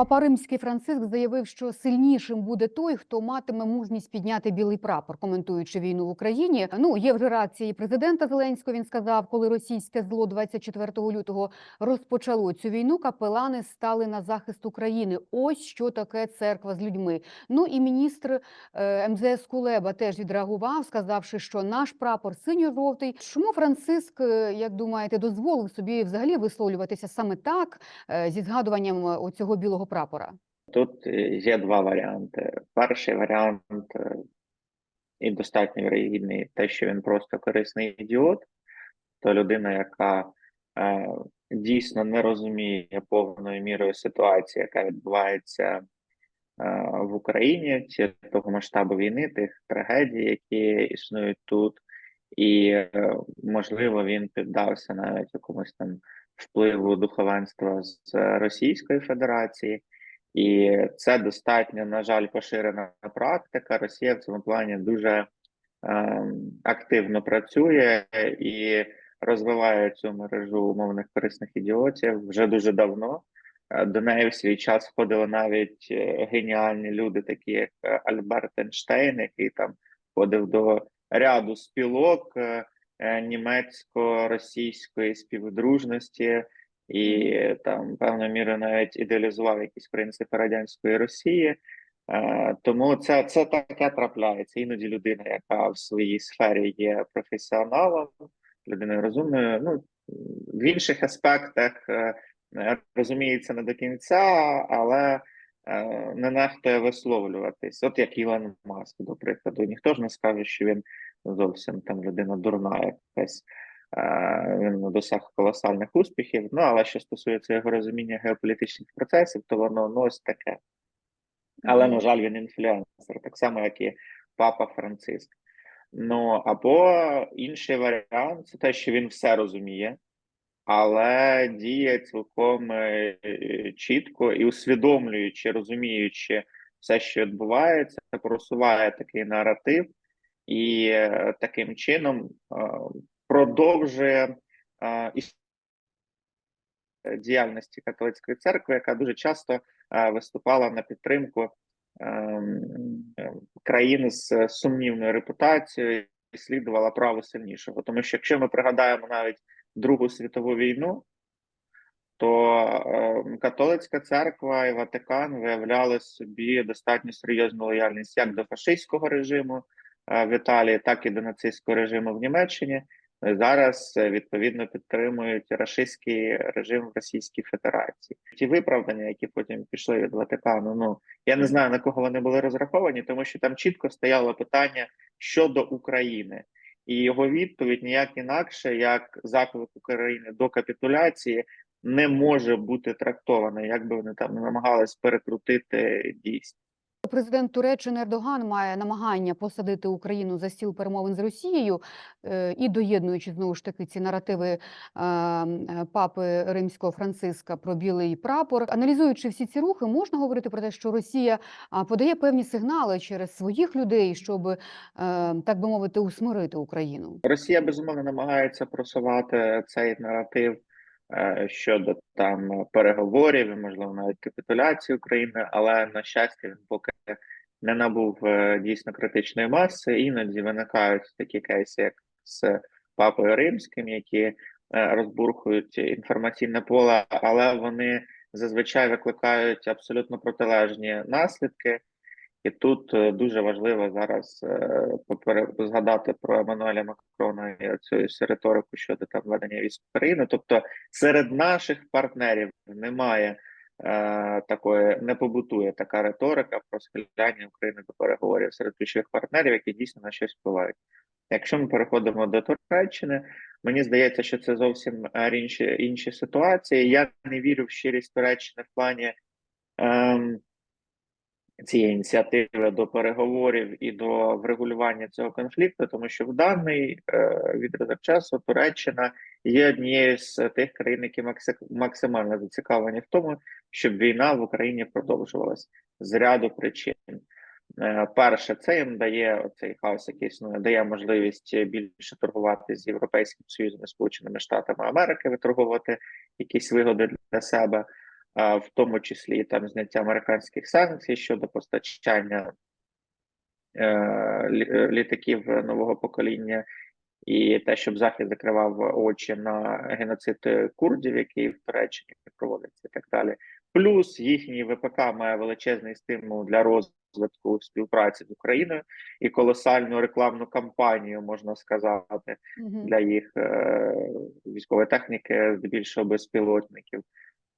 Папа Римський Франциск заявив, що сильнішим буде той, хто матиме мужність підняти білий прапор, коментуючи війну в Україні. Ну є вже реакції президента Зеленського. Він сказав, коли російське зло 24 лютого розпочало цю війну. Капелани стали на захист України. Ось що таке церква з людьми. Ну і міністр е, МЗС Кулеба теж відреагував, сказавши, що наш прапор синьо-жовтий. Чому Франциск, е, як думаєте, дозволив собі взагалі висловлюватися саме так е, зі згадуванням оцього білого прапора? Тут е, є два варіанти. Перший варіант е, і достатньо вірогідний, те, що він просто корисний ідіот, то людина, яка е, дійсно не розуміє повною мірою ситуації, яка відбувається е, в Україні, чи того масштабу війни, тих трагедій, які існують тут, і е, можливо він піддався навіть якомусь там впливу духовенства з Російської Федерації. І це достатньо, на жаль, поширена практика. Росія в цьому плані дуже ем, активно працює і розвиває цю мережу умовних корисних ідіотів вже дуже давно. Е, До неї в свій час входили навіть е, геніальні люди, такі як е, Альберт Ейнштейн, який там входив до ряду спілок е, е, німецько-російської співдружності і там певною мірою навіть ідеалізував якісь принципи радянської Росії. Е, Тому це, це таке трапляється. Іноді людина, яка в своїй сфері є професіоналом, людиною розумною, ну в інших аспектах е, е, розуміється не до кінця, але е, не нехтує висловлюватись. От як Ілон Маск, до прикладу, ніхто ж не скаже, що він зовсім там людина дурна якась. Він досяг колосальних успіхів. Ну але що стосується його розуміння геополітичних процесів, то воно ну, ось таке. Але, на жаль, він інфлюенсер, так само, як і папа Франциск. Ну або інший варіант це те, що він все розуміє, але діє цілком е, чітко і усвідомлюючи, розуміючи все, що відбувається, просуває такий наратив і е, таким чином е, продовжує е, діяльності католицької церкви, яка дуже часто виступала на підтримку ем, країн з сумнівною репутацією і слідувала праву сильнішого. Тому що якщо ми пригадаємо навіть Другу світову війну, то е, католицька церква і Ватикан виявляли собі достатньо серйозну лояльність як до фашистського режиму в Італії, так і до нацистського режиму в Німеччині. Ну, Зараз е, відповідно підтримують рашистський режим в Російській Федерації. Ті виправдання, які потім пішли від Ватикану. Ну я не знаю на кого вони були розраховані, тому що там чітко стояло питання щодо України, і його відповідь ніяк інакше, як заклик України до капітуляції, не може бути трактована, як би вони там не намагались перекрутити дійсно. Президент Туреччини Ердоган має намагання посадити Україну за стіл перемовин з Росією е, і доєднуючи знову ж таки ці наративи е, е, папи римського Франциска про білий прапор. Аналізуючи всі ці рухи, можна говорити про те, що Росія подає певні сигнали через своїх людей, щоб так би мовити усмирити Україну. Росія безумовно намагається просувати цей наратив щодо там переговорів, і, можливо, навіть капітуляції України, але на щастя, він поки не набув е, дійсно критичної маси. Іноді виникають такі кейси, як з папою римським, які е, розбурхують інформаційне поле, але вони зазвичай викликають абсолютно протилежні наслідки. І тут е, дуже важливо зараз е, згадати про Еммануеля Макрона і цю риторику щодо там ведення військ України. Тобто серед наших партнерів немає е, такої, не побутує така риторика про схиляння України до переговорів серед ключових партнерів, які дійсно на щось впливають. Якщо ми переходимо до Туреччини, мені здається, що це зовсім е, інші, інші ситуації. Я не вірю в щирість Туреччини в плані. Ем, цієї ініціативи до переговорів і до врегулювання цього конфлікту, тому що в даний е, відрізок часу Туреччина є однією з тих країн, які макси- максимально зацікавлені в тому, щоб війна в Україні продовжувалась з ряду причин. Е, Перше, це їм дає цей хаос, який існує, дає можливість більше торгувати з Європейським Союзом і Сполученими Штатами Америки, виторгувати якісь вигоди для себе. В тому числі там зняття американських санкцій щодо постачання е, е, літаків нового покоління, і те, щоб Захід закривав очі на геноцид е, курдів, який в Туреччині проводиться, і так далі. Плюс їхній ВПК має величезний стимул для розвитку співпраці з Україною і колосальну рекламну кампанію, можна сказати, Мгм. для їх е, військової техніки, здебільшого безпілотників.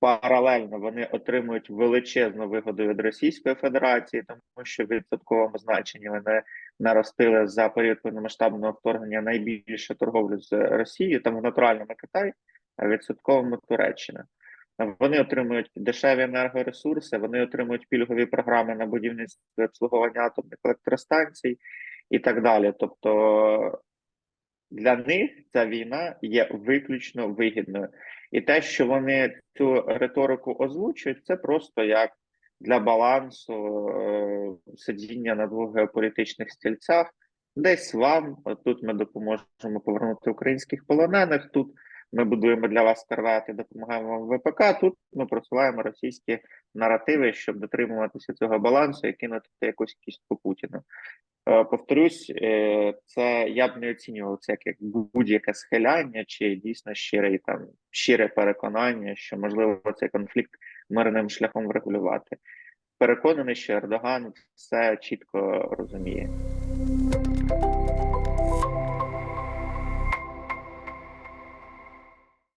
Паралельно вони отримують величезну вигоду від Російської Федерації, тому що в відсотковому значенні вони наростили за період повномасштабного вторгнення найбільше торговлю з Росією, там в натуральному Китай, а відсотковому Туреччина. Вони отримують дешеві енергоресурси, вони отримують пільгові програми на будівництво обслуговування атомних електростанцій і так далі. Тобто для них ця війна є виключно вигідною. І те, що вони цю риторику озвучують, це просто як для балансу е, сидіння на двох геополітичних стільцях. Десь вам тут ми допоможемо повернути українських полонених. Тут ми будуємо для вас корвети, допомагаємо вам ВПК. Тут ми просуваємо російські наративи, щоб дотримуватися цього балансу і кинути якусь кістку Путіну. Е, Повторюсь, е, це я б не оцінював це як будь-яке схиляння чи дійсно щире там щире переконання, що можливо цей конфлікт мирним шляхом врегулювати. Переконаний, що Ердоган все чітко розуміє.